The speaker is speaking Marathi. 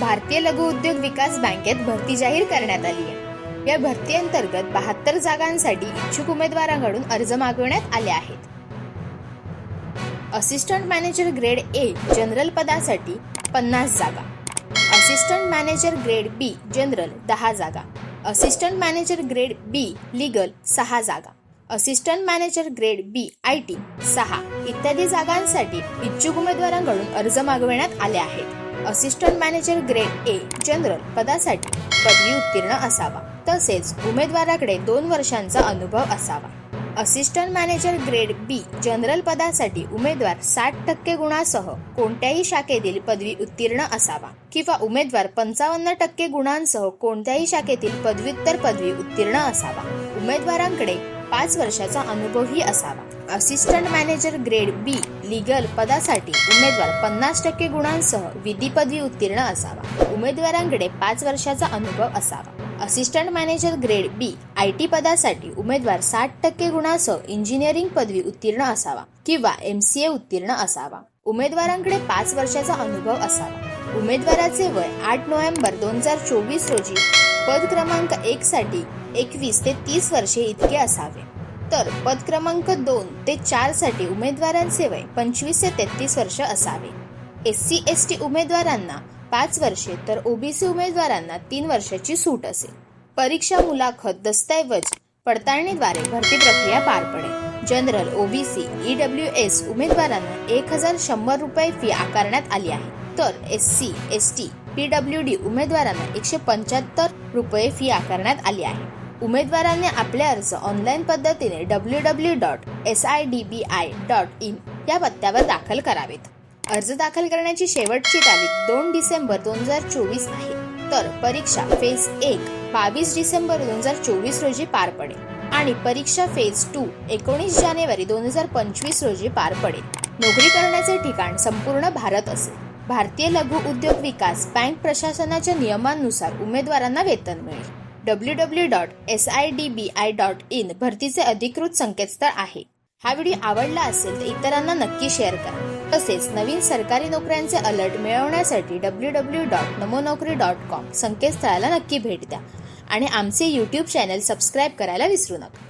भारतीय लघु उद्योग विकास बँकेत भरती जाहीर करण्यात आली आहे. या भरती अंतर्गत बहात्तर जागांसाठी इच्छुक उमेदवारांकडून अर्ज मागवण्यात आले आहेत. Assistant manager grade A general पदासाठी पन्नास जागा. Assistant manager grade B general दहा जागा. Assistant manager grade B legal सहा जागा. Assistant manager grade B I T सहा. इत्यादी जागांसाठी इच्छुक उमेदवारांकडून अर्ज मागविण्यात आले आहेत. Assistant manager grade A general पदासाठी पदवी उत्तीर्ण असावा. तसेच उमेदवाराकडे दोन वर्षांचा अनुभव असावा. Assistant manager grade B general पदासाठी उमेदवार साठ टक्के गुणासह कोणत्याही शाखेतील पदवी उत्तीर्ण असावा किंवा उमेदवार पंचावन्न टक्के गुणांसह कोणत्याही शाखेतील पदव्युत्तर पदवी उत्तीर्ण असावा. उमेदवारांकडे पाच वर्षाचा अनुभवही असावा. Assistant manager grade B legal पदासाठी उमेदवार पन्नास टक्के गुणांसह विधी पदवी उत्तीर्ण असावा. उमेदवारांकडे पाच वर्षाचा अनुभव असावा. Assistant manager grade B I T पदासाठी उमेदवार साठ टक्के गुणासह इंजिनिअरिंग पदवी उत्तीर्ण असावा किंवा एम सी ए उत्तीर्ण असावा. उमेदवारांकडे पाच वर्षाचा अनुभव असावा. उमेदवाराचे वय आठ नोव्हेंबर दोन हजार चोवीस रोजी पद क्रमांक एक साठी एकवीस ते तीस वर्षे इतके असावे. तर पद क्रमांक दोन ते चारसाठी उमेदवारांचे वय पंचवीस ते तेहतीस वर्ष असावे. एस सी एस टी उमेदवारांना पाच वर्षे तर ओबीसी उमेदवारांना तीन वर्षाची सूट असेल. परीक्षा मुलाखत दस्तऐवज पडताळणीद्वारे भरती प्रक्रिया पार पडेल. जनरल ओबीसी ईडब्ल्यू एस उमेदवारांना एक हजार शंभर रुपये फी आकारण्यात आली आहे. तर S C S T PW D उमेदवारांना एकशे पंच्याहत्तर रुपये फी आकारण्यात आली आहे. उमेदवारांनी आपले अर्ज ऑनलाईन पद्धतीने W W dot S I D B I dot in या पत्त्यावर दाखल करावेत. अर्ज दाखल करण्याची शेवटची तारीख दोन डिसेंबर दोन हजार चोवीस आहे. तर परीक्षा फेज एक बावीस डिसेंबर दोन हजार चोवीस रोजी पार पडेल आणि परीक्षा फेज टू एकोणीस जानेवारी दोन हजार पंचवीस रोजी पार पडेल. नोकरी करण्याचे ठिकाण संपूर्ण भारत असेल. भारतीय लघु उद्योग विकास बँक प्रशासनाच्या नियमांनुसार उमेदवारांना वेतन मिळेल. W W dot S I D B I dot in भरतीचे अधिकृत संकेतस्थळ आहे. हा व्हिडिओ आवडला असेल तर इतरांना नक्की शेअर करा. तसेच नवीन सरकारी नोकऱ्यांचे अलर्ट मिळवण्यासाठी W W dot Namo Naukri dot com संकेतस्थळाला नक्की भेट द्या. आणि आमचे यूट्यूब चॅनल सबस्क्राईब करायला विसरू नका.